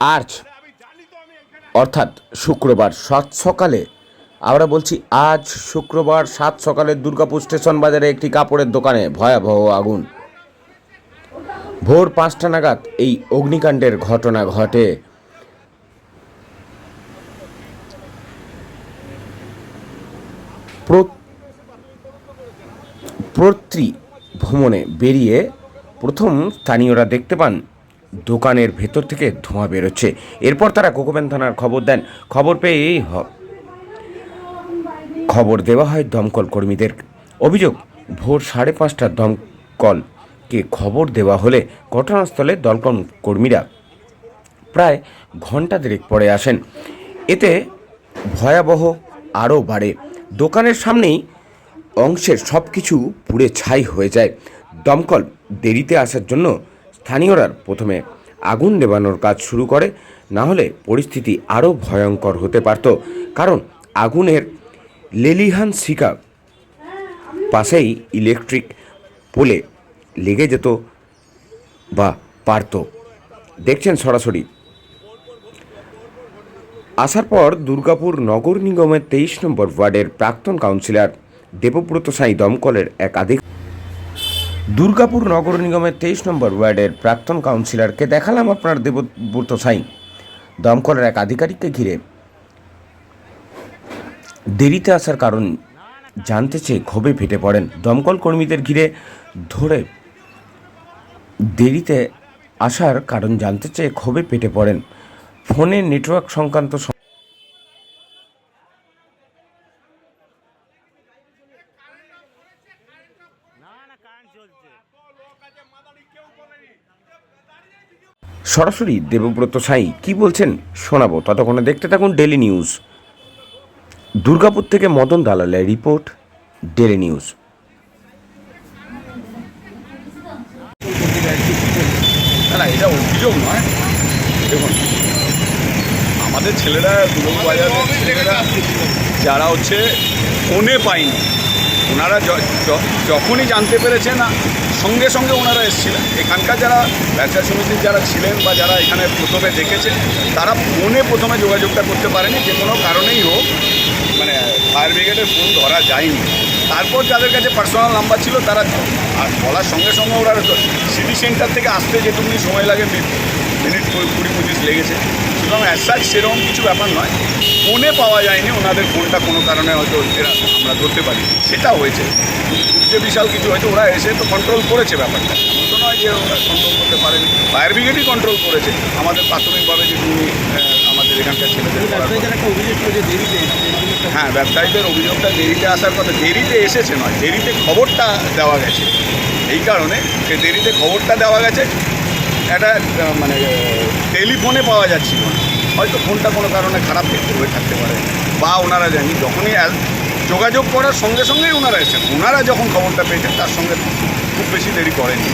আজ অর্থাৎ শুক্রবার সাত সকালে, আমরা বলছি আজ শুক্রবার সাত সকালে দুর্গাপুর স্টেশন বাজারে একটি কাপড়ের দোকানে ভয়াবহ আগুন। ভোর পাঁচটা নাগাদ এই অগ্নিকাণ্ডের ঘটনা ঘটে। প্র- প্রত্রি ভ্রমণে বেরিয়ে প্রথম স্থানীয়রা দেখতে পান দোকানের ভেতর থেকে ধোঁয়া বেরোচ্ছে। এরপর তারা কোকোবেন থানার খবর দেন। খবর পেয়েই হ- খবর দেওয়া হয় দমকল কর্মীদের। অভিযোগ, ভোর সাড়ে পাঁচটার দমকলকে খবর দেওয়া হলে ঘটনাস্থলে দমকল কর্মীরা প্রায় ঘণ্টা দেড়েক পরে আসেন। এতে ভয়াবহ আরও বাড়ে। দোকানের সামনেই অংশের সব কিছু পুড়ে ছাই হয়ে যায়। দমকল দেরিতে আসার জন্য স্থানীয়রা প্রথমে আগুন নেবানোর কাজ শুরু করে, না হলে পরিস্থিতি আরও ভয়ঙ্কর হতে পারত। কারণ আগুনের লেলিহান শিকা পাশেই ইলেকট্রিক পোলে লেগে যেত বা পারত। দেখছেন সরাসরি। আসার পর দুর্গাপুর নগর নিগমের তেইশ নম্বর ওয়ার্ডের প্রাক্তন কাউন্সিলর দেবব্রত সাঁই দমকলের একাধিক দুর্গাপুর নগর নিগমের তেইশ নম্বর ওয়ার্ডের প্রাক্তন কাউন্সিলরকে দেখালাম আপনার দেবব্রত সাঁই। দমকলের এক আধিকারিককে ঘিরে। দেরিতে আসার কারণ জানতে চেয়ে ক্ষোভে ফেটে পড়েন। দমকল কর্মীদের ঘিরে ধরে দেরিতে আসার কারণ জানতে চেয়ে ক্ষোভে পেটে পড়েন। ফোনে নেটওয়ার্ক সংক্রান্ত সম- সরাসরি দেবব্রত সাই কি বলছেন শোনাবো। ততক্ষণে দেখতে থাকুন ডেলি নিউজ দুর্গাপুর থেকে মদন দালালের রিপোর্ট ডেলি নিউজ না না এটা অভিযোগ নয়। দেখুন আমাদের ছেলেরা দুর্গা বাজারের ছেলেরা যারা হচ্ছে ফোনে পায়নি। ওনারা যখনই জানতে পেরেছেন সঙ্গে সঙ্গে ওনারা এসেছিলেন। এখানকার যারা ব্যবসা সমিতির যারা ছিলেন বা যারা এখানে প্রথমে দেখেছেন, তারা ফোনে প্রথমে যোগাযোগটা করতে পারেনি। যে কোনো কারণেই হোক মানে ফায়ার ব্রিগেডের ফোন ধরা যায়নি। তারপর যাদের কাছে পার্সোনাল নাম্বার ছিল, তারা, আর বলার সঙ্গে সঙ্গে ওরা সিটি সেন্টার থেকে আসতে যেটুকুনি সময় লাগে মিনিট কুড়ি কুড়ি পঁচিশ লেগেছে। সুতরাং অ্যাসাজ সেরকম কিছু ব্যাপার নয়। ফোনে পাওয়া যায়নি ওনাদের ফোনটা কোনো কারণে হয়তো এরা আমরা ধরতে পারি সেটা হয়েছে। যে বিশাল কিছু হয়েছে ওরা এসে তো কন্ট্রোল করেছে ব্যাপারটা। এমন তো নয় যে ওরা কন্ট্রোল করতে পারেনি। ফায়ার ব্রিগেডই কন্ট্রোল করেছে। আমাদের প্রাথমিকভাবে আহ, আমাদের এখানকার ছেলেদের হ্যাঁ ব্যবসায়ীদের অভিযোগটা দেরিতে আসার কথা। দেরিতে এসেছে নয় দেরিতে খবরটা দেওয়া গেছে। এই কারণে যে দেরিতে খবরটা দেওয়া গেছে একটা মানে টেলিফোনে পাওয়া যাচ্ছিল। না হয়তো ফোনটা কোনো কারণে খারাপ দেখতে হয়ে থাকতে পারে। বা ওনারা জানি, যখনই যোগাযোগ করার সঙ্গে সঙ্গেই ওনারা এসেছেন। ওনারা যখন খবরটা পেয়েছেন, তার সঙ্গে খুব বেশি দেরি করেনি